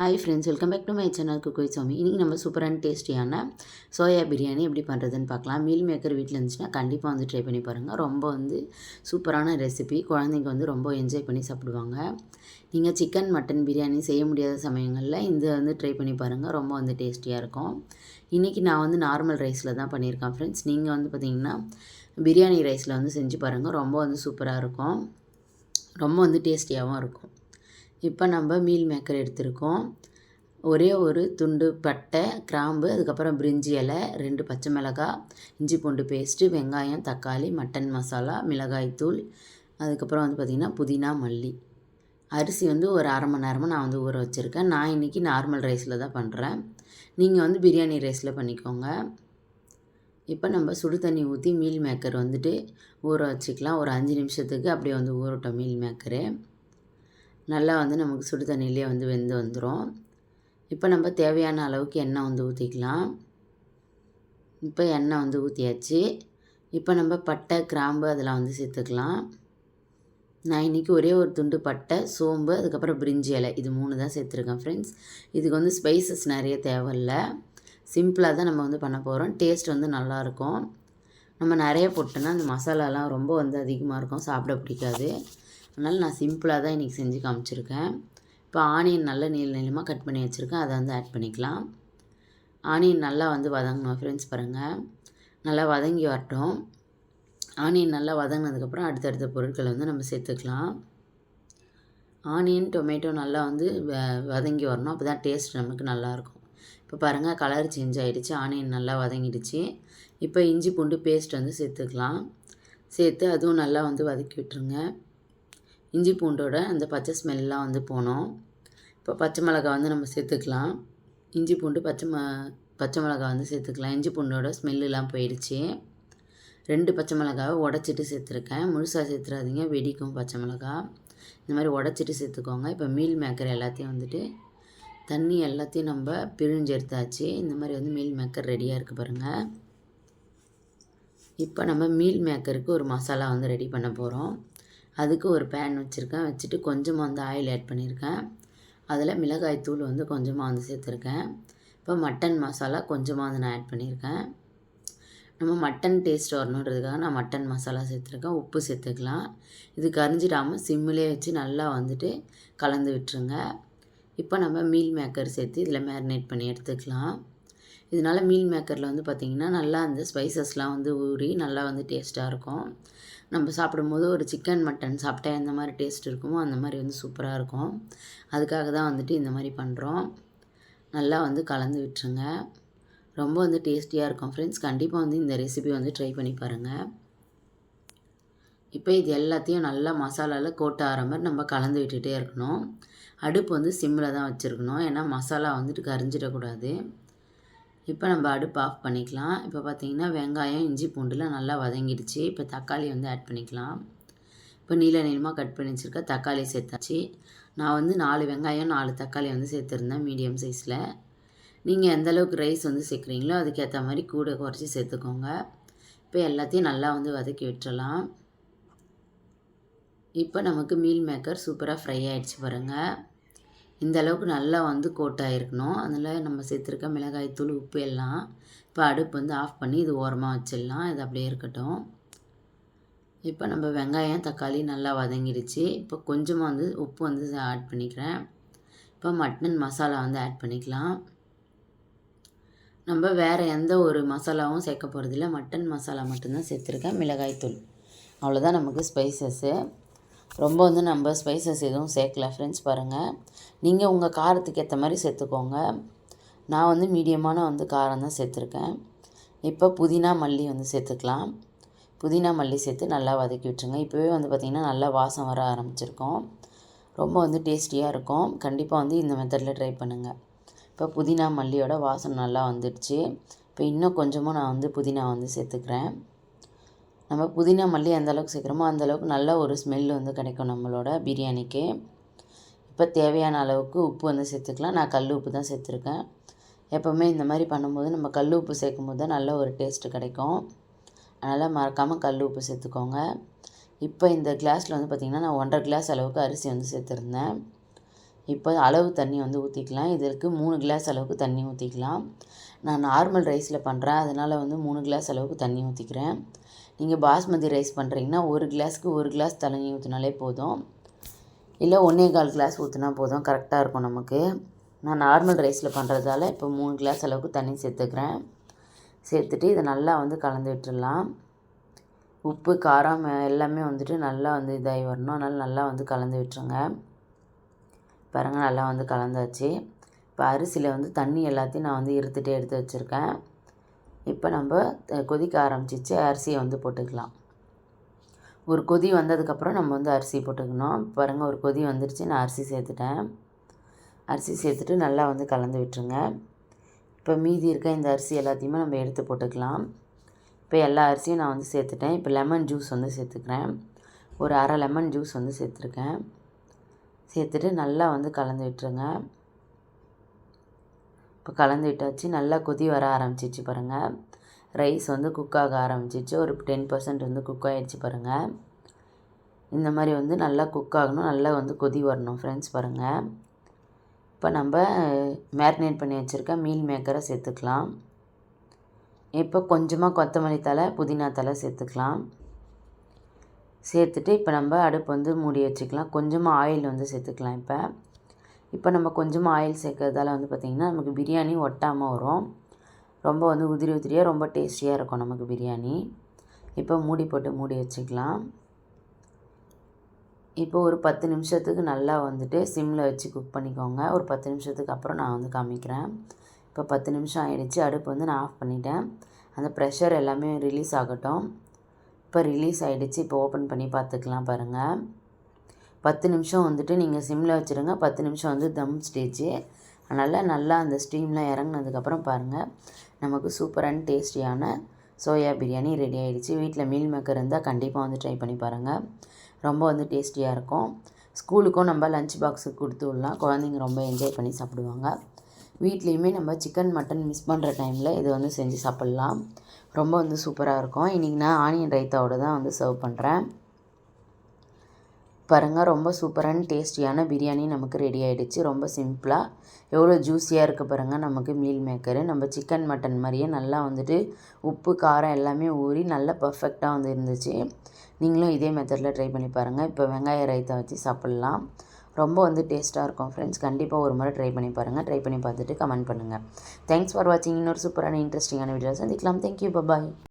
Hi friends welcome back to my channel குக்கோய் சாமி இன்றைக்கி நம்ம சூப்பரான டேஸ்டியான சோயா பிரியாணி எப்படி பண்ணுறதுன்னு பார்க்கலாம். மீல் மேக்கர் வீட்டில் இருந்துச்சுன்னா கண்டிப்பாக வந்து ட்ரை பண்ணி பாருங்கள் ரொம்ப வந்து சூப்பரான ரெசிபி குழந்தைங்க வந்து ரொம்ப என்ஜாய் பண்ணி சாப்பிடுவாங்க. நீங்கள் சிக்கன் மட்டன் பிரியாணி செய்ய முடியாத சமயங்களில் இந்த வந்து ட்ரை பண்ணி பாருங்கள் ரொம்ப வந்து டேஸ்டியாக இருக்கும். இன்றைக்கி நான் வந்து நார்மல் ரைஸில் தான் பண்ணியிருக்கேன் ஃப்ரெண்ட்ஸ் நீங்கள் வந்து பார்த்திங்கன்னா பிரியாணி ரைஸில் வந்து செஞ்சு பாருங்கள் ரொம்ப வந்து சூப்பராக இருக்கும். ரொம்ப வந்து டேஸ்டியாகவும் இருக்கும். இப்போ நம்ம மீல் மேக்கர் எடுத்திருக்கோம். ஒரே ஒரு துண்டு பட்டை கிராம்பு அதுக்கப்புறம் பிரிஞ்சி இலை ரெண்டு பச்சை மிளகாய் இஞ்சி பூண்டு பேஸ்ட்டு வெங்காயம் தக்காளி மட்டன் மசாலா மிளகாய்த்தூள் அதுக்கப்புறம் வந்து பார்த்திங்கன்னா புதினா மல்லி. அரிசி வந்து ஒரு அரை மணி நேரமாக நான் வந்து ஊற வச்சுருக்கேன். நான் இன்றைக்கி நார்மல் ரைஸில் தான் பண்ணுறேன் நீங்கள் வந்து பிரியாணி ரைஸில் பண்ணிக்கோங்க. இப்போ நம்ம சுடு தண்ணி ஊற்றி மீல் மேக்கர் வந்துட்டு ஊற வச்சுக்கலாம். ஒரு அஞ்சு நிமிஷத்துக்கு அப்படியே வந்து ஊறட்டும் மீல் மேக்கரு. நல்லா வந்து நமக்கு சுடு தண்ணியிலே வந்து வெந்து வந்துடும் இப்போ நம்ம தேவையான அளவுக்கு எண்ணெய் வந்து ஊற்றிக்கலாம் இப்போ எண்ணெய் வந்து ஊற்றியாச்சு இப்போ நம்ம பட்டை கிராம்பு அதெல்லாம் வந்து சேர்த்துக்கலாம். நான் இன்றைக்கி ஒரே ஒரு துண்டு பட்டை சோம்பு அதுக்கப்புறம் பிரிஞ்சி இலை. இது மூணு தான் சேர்த்துருக்கேன் ஃப்ரெண்ட்ஸ் இதுக்கு வந்து ஸ்பைசஸ் நிறைய தேவையில்ல. சிம்பிளாக தான் நம்ம வந்து பண்ண போகிறோம் டேஸ்ட் வந்து நல்லாயிருக்கும். நம்ம நிறைய போட்டோன்னா அந்த மசாலாலாம் ரொம்ப வந்து அதிகமாக இருக்கும். சாப்பிட பிடிக்காது. அதனால் நான் சிம்பிளாக தான் இன்றைக்கி செஞ்சு காமிச்சிருக்கேன். இப்போ ஆனியன் நல்லா நீள நீளமாக கட் பண்ணி வச்சுருக்கேன். அதை வந்து ஆட் பண்ணிக்கலாம். ஆனியன் நல்லா வந்து வதங்கணும் ஃப்ரெண்ட்ஸ் பாருங்கள் நல்லா வதங்கி வரட்டும். ஆனியன் நல்லா வதங்கினதுக்கப்புறம் அடுத்தடுத்த பொருட்களை வந்து நம்ம சேர்த்துக்கலாம். ஆனியன் டொமேட்டோ நல்லா வந்து வ வதங்கி வரணும். அப்போ தான் டேஸ்ட் நமக்கு நல்லாயிருக்கும் இப்போ பாருங்கள் கலர் சேஞ்ச் ஆகிடுச்சு ஆனியன் நல்லா வதங்கிடுச்சு. இப்போ இஞ்சி பூண்டு பேஸ்ட் வந்து சேர்த்துக்கலாம். சேர்த்து அதுவும் நல்லா வந்து வதக்கி விட்டுருங்க. இஞ்சி பூண்டோட அந்த பச்சை ஸ்மெல்லாம் வந்து போனோம். இப்போ பச்சை மிளகா வந்து நம்ம சேர்த்துக்கலாம். இஞ்சி பூண்டு பச்சை ம பச்சை மிளகா வந்து சேர்த்துக்கலாம். இஞ்சி பூண்டோட ஸ்மெல்லாம் போயிடுச்சு. ரெண்டு பச்சை மிளகாவை உடச்சிட்டு சேர்த்துருக்கேன். முழுசாக சேர்த்துறாதீங்க. வெடிக்கும் பச்சை மிளகா இந்த மாதிரி உடச்சிட்டு சேர்த்துக்கோங்க. இப்போ மீல் மேக்கர் எல்லாத்தையும் வந்துட்டு தண்ணி எல்லாத்தையும் நம்ம பிழிஞ்சு எடுத்தாச்சு. இந்த மாதிரி வந்து மீல் மேக்கர் ரெடியாக இருக்குது பாருங்கள் இப்போ நம்ம மீல் மேக்கருக்கு ஒரு மசாலா வந்து ரெடி பண்ண போகிறோம் அதுக்கு ஒரு பேன் வச்சுருக்கேன். வச்சுட்டு கொஞ்சமாக வந்து ஆயில் ஆட் பண்ணியிருக்கேன் அதில் மிளகாய் தூள் வந்து கொஞ்சமாக வந்து சேர்த்துருக்கேன். இப்போ மட்டன் மசாலா கொஞ்சமாக வந்து நான் ஆட் பண்ணியிருக்கேன் நம்ம மட்டன் டேஸ்ட் வரணுன்றதுக்காக நான் மட்டன் மசாலா சேர்த்துருக்கேன். உப்பு சேர்த்துக்கலாம். இது கரிஞ்சிடாமல் சிம்மிலே வச்சு நல்லா வந்துட்டு கலந்து விட்டுருங்க. இப்போ நம்ம மீல் மேக்கர் சேர்த்து இதில் மேரினேட் பண்ணி எடுத்துக்கலாம். இதனால் மீல் மேக்கரில் வந்து பார்த்திங்கன்னா நல்லா அந்த ஸ்பைசஸ்லாம் வந்து ஊறி நல்லா வந்து டேஸ்ட்டாக இருக்கும். நம்ம சாப்பிடும்போது ஒரு சிக்கன் மட்டன் சாப்பிட்டா எந்த மாதிரி டேஸ்ட் இருக்குமோ அந்த மாதிரி வந்து சூப்பராக இருக்கும். அதுக்காக தான் வந்துட்டு இந்த மாதிரி பண்ணுறோம் நல்லா வந்து கலந்து விட்டுருங்க. ரொம்ப வந்து டேஸ்டியாக இருக்கும் ஃப்ரெண்ட்ஸ் கண்டிப்பாக வந்து இந்த ரெசிபி வந்து ட்ரை பண்ணி பாருங்கள் இப்போ இது எல்லாத்தையும் நல்லா மசாலாவில் கோட்ட ஆகிற மாதிரி நம்ம கலந்து விட்டுகிட்டே இருக்கணும். அடுப்பு வந்து சிம்மில் தான் வச்சுருக்கணும். ஏன்னா மசாலா வந்துட்டு கரிஞ்சிடக்கூடாது. இப்போ நம்ம அடுப்பு ஆஃப் பண்ணிக்கலாம். இப்போ பார்த்திங்கன்னா வெங்காயம் இஞ்சி பூண்டுலாம் நல்லா வதங்கிடுச்சு. இப்போ தக்காளி வந்து ஆட் பண்ணிக்கலாம். இப்போ நீல நீளமாக கட் பண்ணி வச்சுருக்க தக்காளி சேர்த்தாச்சு. நான் வந்து நாலு வெங்காயம் நாலு தக்காளி வந்து சேர்த்துருந்தேன் மீடியம் சைஸில் நீங்கள் எந்த அளவுக்கு ரைஸ் வந்து சேர்க்குறீங்களோ அதுக்கேற்ற மாதிரி கூட குறைச்சி சேர்த்துக்கோங்க. இப்போ எல்லாத்தையும் நல்லா வந்து வதக்கி விட்டுறலாம். இப்போ நமக்கு மீல் மேக்கர் சூப்பராக ஃப்ரை ஆகிடுச்சு பாருங்கள் இந்த அளவுக்கு நல்லா வந்து கோட்டாயிருக்கணும் அதில் நம்ம சேர்த்துருக்க மிளகாய் தூள் உப்பு எல்லாம் இப்போ அடுப்பு வந்து ஆஃப் பண்ணி இது ஓரமாக வச்சிடலாம். இது அப்படியே இருக்கட்டும். இப்போ நம்ம வெங்காயம் தக்காளி நல்லா வதங்கிடுச்சு. இப்போ கொஞ்சமாக வந்து உப்பு வந்து ஆட் பண்ணிக்கிறேன். இப்போ மட்டன் மசாலா வந்து ஆட் பண்ணிக்கலாம். நம்ம வேறு எந்த ஒரு மசாலாவும் சேர்க்க போகிறதில்ல மட்டன் மசாலா மட்டும்தான் சேர்த்துருக்கேன் மிளகாய் தூள். அவ்வளோதான் நமக்கு ஸ்பைசஸ்ஸு ரொம்ப வந்து நம்ம ஸ்பைசஸ் எதுவும் சேர்க்கல. ஃப்ரெண்ட்ஸ் பாருங்கள் நீங்கள் உங்கள் காரத்துக்கு ஏற்ற மாதிரி சேர்த்துக்கோங்க. நான் வந்து மீடியமான வந்து காரம் தான் சேர்த்துருக்கேன். இப்போ புதினா மல்லி வந்து சேர்த்துக்கலாம். புதினா மல்லி சேர்த்து நல்லா வதக்கி விட்டுருங்க. இப்போவே வந்து பார்த்திங்கன்னா நல்லா வாசம் வர ஆரம்பிச்சிருக்கோம். ரொம்ப வந்து டேஸ்டியாக இருக்கும். கண்டிப்பாக வந்து இந்த மெத்தடில் ட்ரை பண்ணுங்கள் இப்போ புதினா மல்லியோட வாசம் நல்லா வந்துடுச்சு. இப்போ இன்னும் கொஞ்சமாக நான் வந்து புதினா வந்து சேர்த்துக்கிறேன். நம்ம புதினா மல்லி எந்தளவுக்கு சேர்க்குறோமோ அந்தளவுக்கு நல்ல ஒரு ஸ்மெல் வந்து கிடைக்கும் நம்மளோட பிரியாணிக்கு. இப்போ தேவையான அளவுக்கு உப்பு வந்து சேர்த்துக்கலாம். நான் கல் உப்பு தான் சேர்த்துருக்கேன். எப்போவுமே இந்த மாதிரி பண்ணும்போது நம்ம கல் உப்பு சேர்க்கும் போது தான் நல்ல ஒரு டேஸ்ட்டு கிடைக்கும். அதனால் மறக்காமல் கல் உப்பு சேர்த்துக்கோங்க. இப்போ இந்த கிளாஸில் வந்து பார்த்திங்கன்னா நான் ஒன்றரை கிளாஸ் அளவுக்கு அரிசி வந்து சேர்த்துருந்தேன். இப்போ அளவு தண்ணி வந்து ஊற்றிக்கலாம் இதற்கு மூணு கிளாஸ் அளவுக்கு தண்ணி ஊற்றிக்கலாம் நான் நார்மல் ரைஸில் பண்ணுறேன் அதனால் வந்து மூணு கிளாஸ் அளவுக்கு தண்ணி ஊற்றிக்கிறேன் நீங்கள் பாஸ்மதி ரைஸ் பண்ணுறீங்கன்னா ஒரு கிளாஸ்க்கு ஒரு கிளாஸ் தண்ணி ஊற்றினாலே போதும். இல்லை ஒன்றே கால் கிளாஸ் ஊற்றினா போதும். கரெக்டாக இருக்கும் நமக்கு. நான் நார்மல் ரைஸில் பண்ணுறதால இப்போ மூணு கிளாஸ் அளவுக்கு தண்ணி சேர்த்துக்கிறேன். சேர்த்துட்டு இதை நல்லா வந்து கலந்து விட்டுடலாம் உப்பு காரம் எல்லாமே வந்துட்டு நல்லா வந்து இதாகி வரணும். அதனால் நல்லா வந்து கலந்து விட்டுருங்க. பாருங்கள் நல்லா வந்து கலந்தாச்சு. இப்போ அரிசியில் வந்து தண்ணி எல்லாத்தையும் நான் வந்து இருத்துகிட்டே எடுத்து வச்சுருக்கேன். இப்போ நம்ம கொதிக்க ஆரம்பிச்சிச்சு. அரிசியை வந்து போட்டுக்கலாம். ஒரு கொதி வந்ததுக்கப்புறம் நம்ம வந்து அரிசி போட்டுக்கணும். பாருங்கள் ஒரு கொதி வந்துடுச்சு நான் அரிசி சேர்த்துட்டேன். அரிசி சேர்த்துட்டு நல்லா வந்து கலந்து விட்டுருங்க. இப்போ மீதி இருக்க இந்த அரிசி எல்லாத்தையுமே நம்ம எடுத்து போட்டுக்கலாம். இப்போ எல்லா அரிசியும் நான் வந்து சேர்த்துட்டேன். இப்போ லெமன் ஜூஸ் வந்து சேர்த்துக்கிறேன். ஒரு அரை லெமன் ஜூஸ் வந்து சேர்த்துருக்கேன். சேர்த்துட்டு நல்லா வந்து கலந்து விட்டுருங்க. இப்போ கலந்து விட்டாச்சு. நல்லா கொதி வர ஆரம்பிச்சிச்சு பாருங்கள் ரைஸ் வந்து குக் ஆக ஆரம்பிச்சிச்சு. ஒரு டென் பர்சன்ட் வந்து குக் ஆகிடுச்சு பாருங்கள் இந்த மாதிரி வந்து நல்லா குக் ஆகணும். நல்லா வந்து கொதி வரணும் ஃப்ரெண்ட்ஸ் பாருங்கள் இப்போ நம்ம மேரினேட் பண்ணி வச்சுருக்க மீல் மேக்கரை சேர்த்துக்கலாம். இப்போ கொஞ்சமாக கொத்தமல்லி தலை புதினா தலை சேர்த்துக்கலாம். சேர்த்துட்டு இப்போ நம்ம அடுப்பு வந்து மூடி வச்சுக்கலாம். கொஞ்சமாக ஆயில் வந்து சேர்த்துக்கலாம் இப்போ. இப்போ நம்ம கொஞ்சமாக ஆயில் சேர்க்கறதால வந்து பார்த்திங்கன்னா நமக்கு பிரியாணி ஒட்டாமல் வரும். ரொம்ப வந்து உதிரி உதிரியாக ரொம்ப டேஸ்டியாக இருக்கும் நமக்கு பிரியாணி. இப்போ மூடி போட்டு மூடி வச்சுக்கலாம். இப்போ ஒரு பத்து நிமிஷத்துக்கு நல்லா வந்துட்டு சிம்மில் வச்சு குக் பண்ணிக்கோங்க. ஒரு பத்து நிமிஷத்துக்கு அப்புறம் நான் வந்து காமிக்கிறேன். இப்போ பத்து நிமிஷம் ஆகிடுச்சு அடுப்பு வந்து நான் ஆஃப் பண்ணிட்டேன். அந்த ப்ரெஷர் எல்லாமே ரிலீஸ் ஆகட்டும். இப்போ ரிலீஸ் ஆகிடுச்சு இப்போ ஓப்பன் பண்ணி பார்த்துக்கலாம் பாருங்கள் பத்து நிமிஷம் வந்துட்டு நீங்கள் சிம்மில் வச்சுருங்க. பத்து நிமிஷம் வந்து தம் ஸ்டேஜ். அதனால் நல்லா அந்த ஸ்டீம்லாம் இறங்கினதுக்கப்புறம் பாருங்கள் நமக்கு சூப்பரான டேஸ்டியான சோயா பிரியாணி ரெடி ஆகிடுச்சு வீட்டில் மீல் மேக்கர் இருந்தால் கண்டிப்பாக வந்து ட்ரை பண்ணி பாருங்கள் ரொம்ப வந்து டேஸ்டியாக இருக்கும். ஸ்கூலுக்கும் நம்ம லஞ்ச் பாக்ஸுக்கு கொடுத்து விடலாம். குழந்தைங்க ரொம்ப என்ஜாய் பண்ணி சாப்பிடுவாங்க. வீட்லேயுமே நம்ம சிக்கன் மட்டன் மிஸ் பண்ணுற டைமில் இதை வந்து செஞ்சு சாப்பிட்லாம். ரொம்ப வந்து சூப்பராக இருக்கும். இன்றைக்கி நான் ஆனியன் ரைத்தாவோட தான் வந்து சர்வ் பண்ணுறேன் பாருங்கள் ரொம்ப சூப்பரான டேஸ்டியான பிரியாணி நமக்கு ரெடி ஆகிடுச்சு ரொம்ப சிம்பிளாக எவ்வளோ ஜூஸியாக இருக்குது பாருங்கள் நமக்கு மீல் மேக்கரு நம்ம சிக்கன் மட்டன் மாதிரியே நல்லா வந்துட்டு உப்பு காரம் எல்லாமே ஊறி நல்லா பர்ஃபெக்டாக வந்து இருந்துச்சு. நீங்களும் இதே மெத்தடில் ட்ரை பண்ணி பாருங்கள் இப்போ வெங்காய ரைத்தா வச்சு சாப்பிட்லாம். ரொம்ப வந்து டேஸ்ட்டாக இருக்கும் ஃப்ரெண்ட்ஸ் கண்டிப்பாக ஒரு முறை ட்ரை பண்ணி பாருங்கள் ட்ரை பண்ணி பார்த்துட்டு கமெண்ட் பண்ணுங்கள் தேங்க்ஸ் ஃபார் வாட்சிங் இன்னொரு சூப்பரான இன்ட்ரெஸ்டிங்கான வீடியோ சந்திக்கலாம். Thank you bye bye